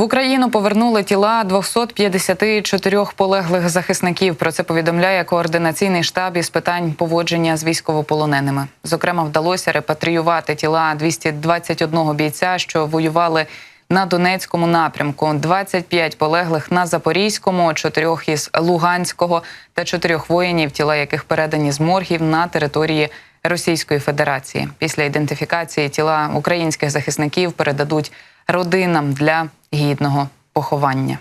В Україну повернули тіла 254 полеглих захисників. Про це повідомляє координаційний штаб із питань поводження з військовополоненими. Зокрема, вдалося репатріювати тіла 221 бійця, що воювали на Донецькому напрямку, 25 полеглих на Запорізькому, 4 із Луганського та 4 воїнів, тіла яких передані з моргів на території Російської Федерації. Після ідентифікації тіла українських захисників передадуть родинам для гідного поховання.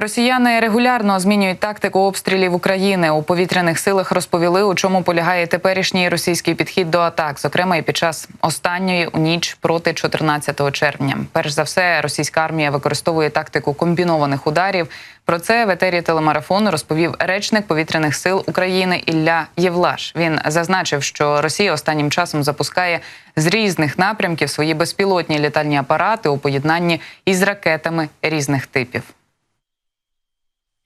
Росіяни регулярно змінюють тактику обстрілів України. У повітряних силах розповіли, у чому полягає теперішній російський підхід до атак, зокрема і під час останньої у ніч проти 14 червня. Перш за все, російська армія використовує тактику комбінованих ударів. Про це в етері телемарафону розповів речник повітряних сил України Ілля Євлаш. Він зазначив, що Росія останнім часом запускає з різних напрямків свої безпілотні літальні апарати у поєднанні із ракетами різних типів.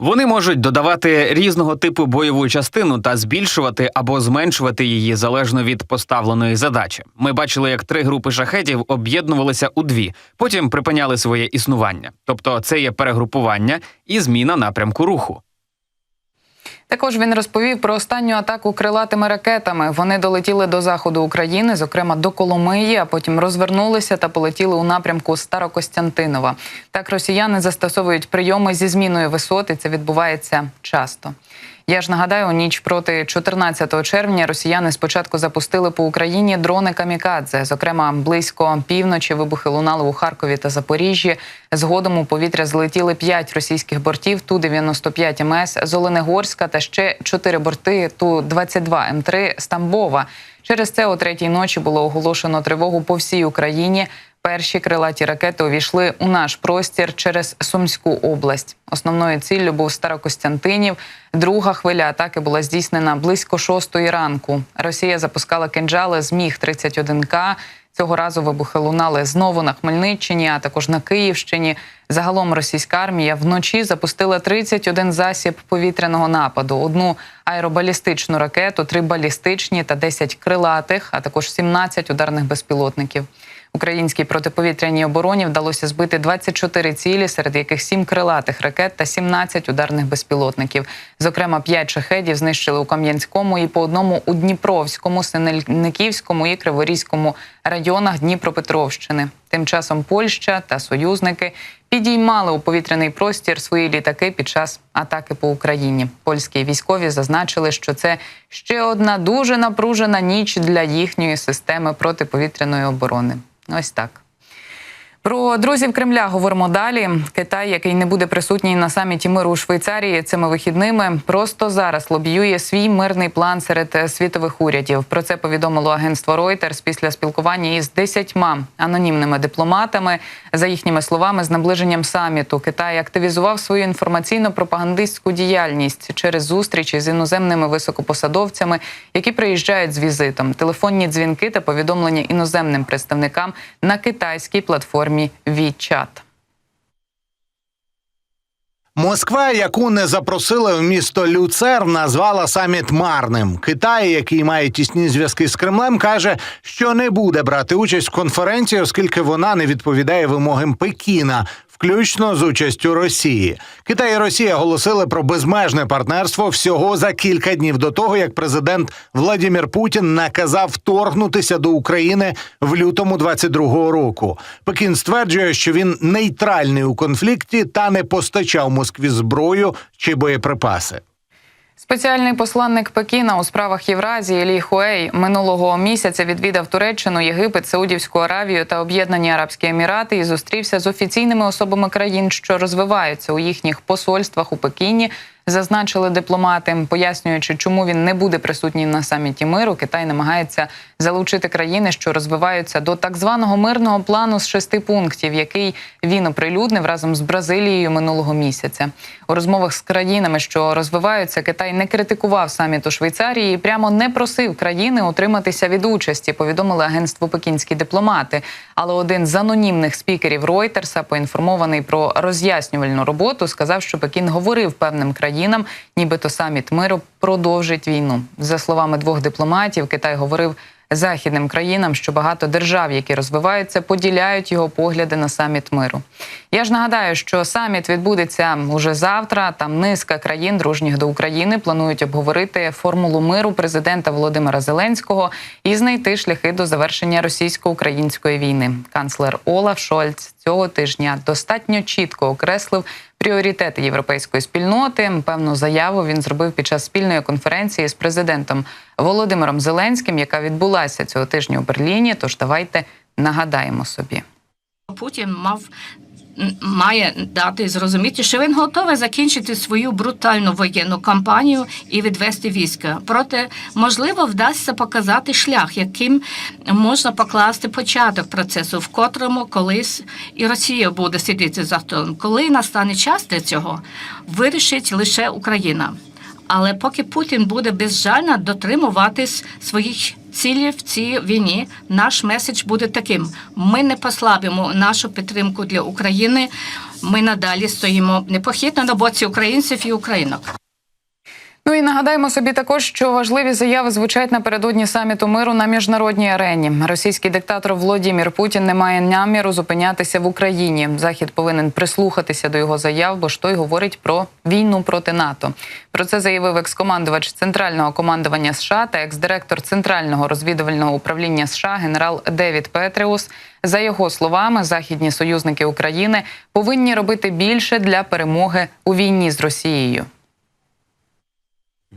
Вони можуть додавати різного типу бойову частину та збільшувати або зменшувати її залежно від поставленої задачі. Ми бачили, як три групи шахетів об'єднувалися у дві, потім припиняли своє існування. Тобто, це є перегрупування і зміна напрямку руху. Також він розповів про останню атаку крилатими ракетами. Вони долетіли до заходу України, зокрема до Коломиї, а потім розвернулися та полетіли у напрямку Старокостянтинова. Так росіяни застосовують прийоми зі зміною висоти. це відбувається часто. Я ж нагадаю, у ніч проти 14 червня росіяни спочатку запустили по Україні дрони камікадзе. Зокрема, близько півночі вибухи лунали у Харкові та Запоріжжі. Згодом у повітря злетіли 5 російських бортів Ту-95 МС з Оленегорська та ще 4 борти Ту-22 М3 з. Через це о третій ночі було оголошено тривогу по всій Україні. Перші крилаті ракети увійшли у наш простір через Сумську область. Основною ціллю був Старокостянтинів. Друга хвиля атаки була здійснена близько шостої ранку. Росія запускала кинджали з міг 31 к Цього разу вибухи лунали знову на Хмельниччині, а також на Київщині. Загалом російська армія вночі запустила 31 засіб повітряного нападу: одну аеробалістичну ракету, три балістичні та 10 крилатих, а також 17 ударних безпілотників. Українській протиповітряній обороні вдалося збити 24 цілі, серед яких 7 крилатих ракет та 17 ударних безпілотників. Зокрема, 5 шахедів знищили у Кам'янському і по одному у Дніпровському, Синельниківському і Криворізькому районах Дніпропетровщини. Тим часом Польща та союзники підіймали у повітряний простір свої літаки під час атаки по Україні. Польські військові зазначили, що це ще одна дуже напружена ніч для їхньої системи протиповітряної оборони. Ось так. Про друзів Кремля говоримо далі. Китай, який не буде присутній на саміті миру у Швейцарії цими вихідними, просто зараз лобіює свій мирний план серед світових урядів. Про це повідомило агентство Reuters після спілкування із десятьма анонімними дипломатами. За їхніми словами, з наближенням саміту Китай активізував свою інформаційно-пропагандистську діяльність через зустрічі з іноземними високопосадовцями, які приїжджають з візитом, телефонні дзвінки та повідомлення іноземним представникам на китайській платформі WeChat. Москва, яку не запросили в місто Люцер, назвала саміт марним. Китай, який має тісні зв'язки з Кремлем, каже, що не буде брати участь в конференції, оскільки вона не відповідає вимогам Пекіна, включно з участю Росії. Китай і Росія оголосили про безмежне партнерство всього за кілька днів до того, як президент Владимир Путін наказав вторгнутися до України в лютому 22-го року. Пекін стверджує, що він нейтральний у конфлікті та не постачав Москві зброю чи боєприпаси. Спеціальний посланник Пекіна у справах Євразії Лі Хуей минулого місяця відвідав Туреччину, Єгипет, Саудівську Аравію та Об'єднані Арабські Емірати і зустрівся з офіційними особами країн, що розвиваються у їхніх посольствах у Пекіні. Зазначили дипломати, пояснюючи, чому він не буде присутній на саміті миру. Китай намагається залучити країни, що розвиваються до так званого мирного плану з шести пунктів, який він оприлюднив разом з Бразилією минулого місяця. У розмовах з країнами, що розвиваються, Китай не критикував саміт у Швейцарії і прямо не просив країни утриматися від участі. Повідомили агентство Пекінські дипломати. Але один з анонімних спікерів Ройтерса, поінформований про роз'яснювальну роботу, сказав, що Пекін говорив певним країнам країнам, нібито саміт миру продовжить війну. За словами двох дипломатів, Китай говорив західним країнам, що багато держав, які розвиваються, поділяють його погляди на саміт миру. Я ж нагадаю, що саміт відбудеться уже завтра. Там низка країн, дружніх до України, планують обговорити формулу миру президента Володимира Зеленського і знайти шляхи до завершення російсько-української війни. Канцлер Олаф Шольц цього тижня достатньо чітко окреслив пріоритети європейської спільноти. Певну заяву він зробив під час спільної конференції з президентом Володимиром Зеленським, яка відбулася цього тижня у Берліні. Тож давайте нагадаємо собі. Путін мав має дати зрозуміти, що він готовий закінчити свою брутальну воєнну кампанію і відвести війська. Проте, можливо, вдасться показати шлях, яким можна покласти початок процесу, в котрому колись і Росія буде сидіти за столом. Коли настане час для цього, вирішить лише Україна. Але поки Путін буде безжально дотримуватись своїх цілів в цій війні, наш меседж буде таким: ми не послабимо нашу підтримку для України. Ми надалі стоїмо непохитно на боці українців і українок. Ну і нагадаємо собі також, що важливі заяви звучать напередодні саміту миру на міжнародній арені. Російський диктатор Володимир Путін не має наміру зупинятися в Україні. Захід повинен прислухатися до його заяв, бо ж той говорить про війну проти НАТО. Про це заявив екскомандувач центрального командування США та екс-директор центрального розвідувального управління США генерал Девід Петреус. За його словами, західні союзники України повинні робити більше для перемоги у війні з Росією.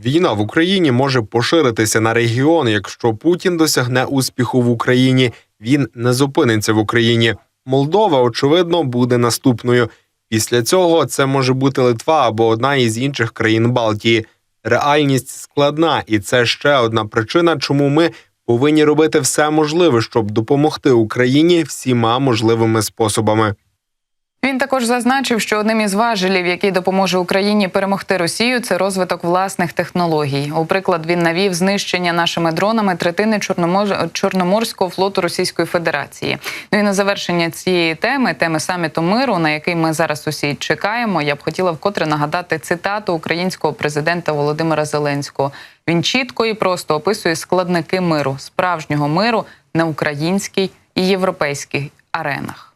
Війна в Україні може поширитися на регіон, якщо Путін досягне успіху в Україні. Він не зупиниться в Україні. Молдова, очевидно, буде наступною. Після цього це може бути Литва або одна із інших країн Балтії. Реальність складна, і це ще одна причина, чому ми повинні робити все можливе, щоб допомогти Україні всіма можливими способами. Він також зазначив, що одним із важелів, який допоможе Україні перемогти Росію, це розвиток власних технологій. У приклад він навів знищення нашими дронами третини Чорномор... Чорноморського флоту Російської Федерації. Ну і на завершення цієї теми, теми саміту миру, на який ми зараз усі чекаємо, я б хотіла вкотре нагадати цитату українського президента Володимира Зеленського. Він чітко і просто описує складники миру, справжнього миру на українській і європейській аренах.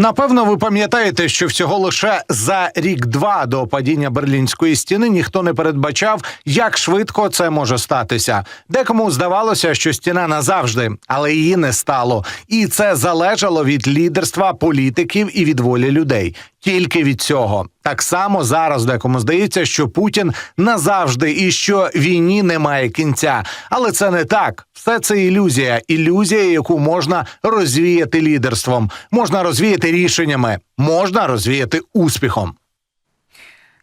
Напевно, ви пам'ятаєте, що всього лише за рік-два до падіння берлінської стіни ніхто не передбачав, як швидко це може статися. Декому здавалося, що стіна назавжди, але її не стало, і це залежало від лідерства політиків і від волі людей. Тільки від цього так само зараз декому здається, що Путін назавжди і що війні немає кінця. Але це не так. Все це ілюзія, ілюзія, яку можна розвіяти лідерством, можна розвіяти рішеннями, можна розвіяти успіхом.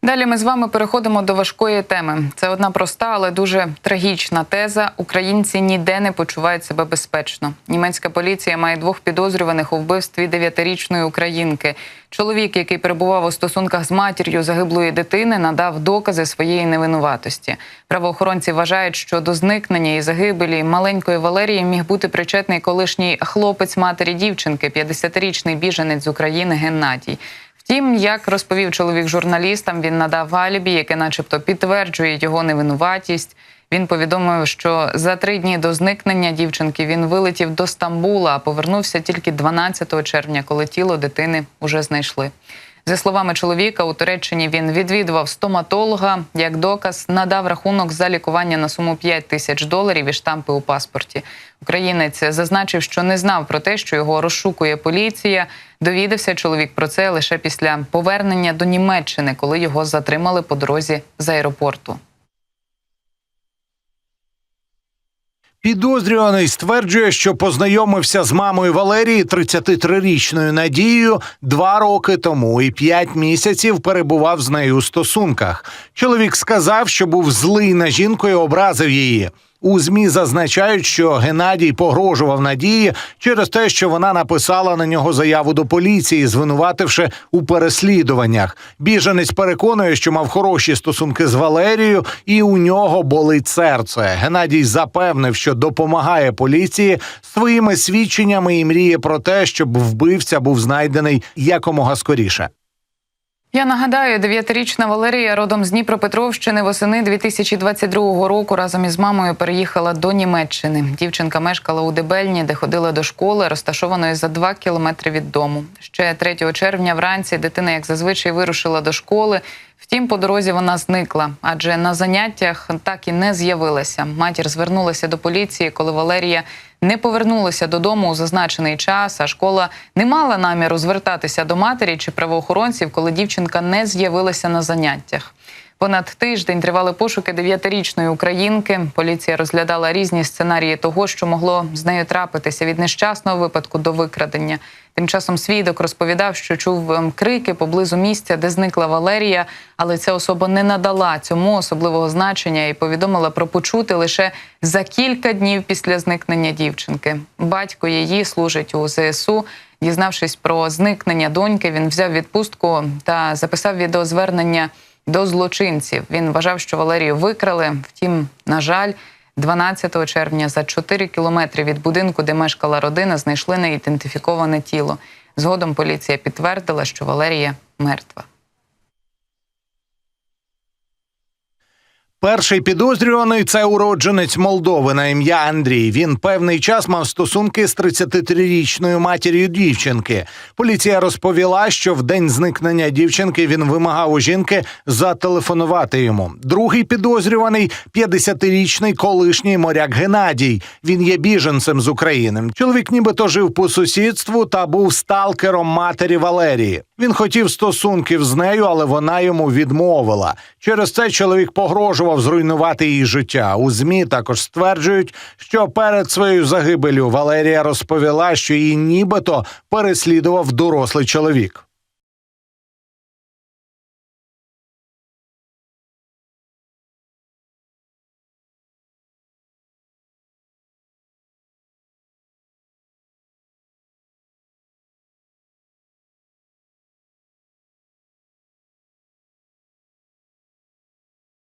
Далі ми з вами переходимо до важкої теми. Це одна проста, але дуже трагічна теза. Українці ніде не почувають себе безпечно. Німецька поліція має двох підозрюваних у вбивстві дев'ятирічної українки. Чоловік, який перебував у стосунках з матір'ю загиблої дитини, надав докази своєї невинуватості. Правоохоронці вважають, що до зникнення і загибелі маленької Валерії міг бути причетний колишній хлопець матері дівчинки, 50-річний біженець з України Геннадій. Втім, як розповів чоловік журналістам, він надав алібі, яке, начебто, підтверджує його невинуватість. Він повідомив, що за три дні до зникнення дівчинки він вилетів до Стамбула, а повернувся тільки 12 червня, коли тіло дитини вже знайшли. За словами чоловіка, у Туреччині він відвідував стоматолога. Як доказ, надав рахунок за лікування на суму 5 тисяч доларів і штампи у паспорті. Українець зазначив, що не знав про те, що його розшукує поліція. Довідався чоловік про це лише після повернення до Німеччини, коли його затримали по дорозі з аеропорту. Підозрюваний стверджує, що познайомився з мамою Валерії, 33-річною Надією, два роки тому і п'ять місяців перебував з нею у стосунках. Чоловік сказав, що був злий на жінку і образив її. У змі зазначають, що Геннадій погрожував Надії через те, що вона написала на нього заяву до поліції, звинувативши у переслідуваннях. Біженець переконує, що мав хороші стосунки з Валерією, і у нього болить серце. Геннадій запевнив, що допомагає поліції своїми свідченнями і мріє про те, щоб вбивця був знайдений якомога скоріше. Я нагадаю, дев'ятирічна Валерія родом з Дніпропетровщини восени 2022 року разом із мамою переїхала до Німеччини. Дівчинка мешкала у Дебельні, де ходила до школи, розташованої за два кілометри від дому. Ще 3 червня вранці дитина, як зазвичай, вирушила до школи. Втім, по дорозі вона зникла, адже на заняттях так і не з'явилася. Матір звернулася до поліції, коли Валерія не повернулися додому у зазначений час. А школа не мала наміру звертатися до матері чи правоохоронців, коли дівчинка не з'явилася на заняттях. Понад тиждень тривали пошуки дев'ятирічної українки. Поліція розглядала різні сценарії того, що могло з нею трапитися від нещасного випадку до викрадення. Тим часом свідок розповідав, що чув ем, крики поблизу місця, де зникла Валерія, але ця особа не надала цьому особливого значення і повідомила про почути лише за кілька днів після зникнення дівчинки. Батько її служить у ЗСУ. Дізнавшись про зникнення доньки, він взяв відпустку та записав відеозвернення до злочинців. Він вважав, що Валерію викрали. Втім, на жаль, 12 червня за 4 кілометри від будинку, де мешкала родина, знайшли неідентифіковане тіло. Згодом поліція підтвердила, що Валерія мертва. Перший підозрюваний це уродженець Молдови на ім'я Андрій. Він певний час мав стосунки з 33-річною матір'ю дівчинки. Поліція розповіла, що в день зникнення дівчинки він вимагав у жінки зателефонувати йому. Другий підозрюваний 50-річний колишній моряк Геннадій. Він є біженцем з України. Чоловік нібито жив по сусідству та був сталкером матері Валерії. Він хотів стосунків з нею, але вона йому відмовила. Через це чоловік погрожував зруйнувати її життя. У змі також стверджують, що перед своєю загибелю Валерія розповіла, що її нібито переслідував дорослий чоловік.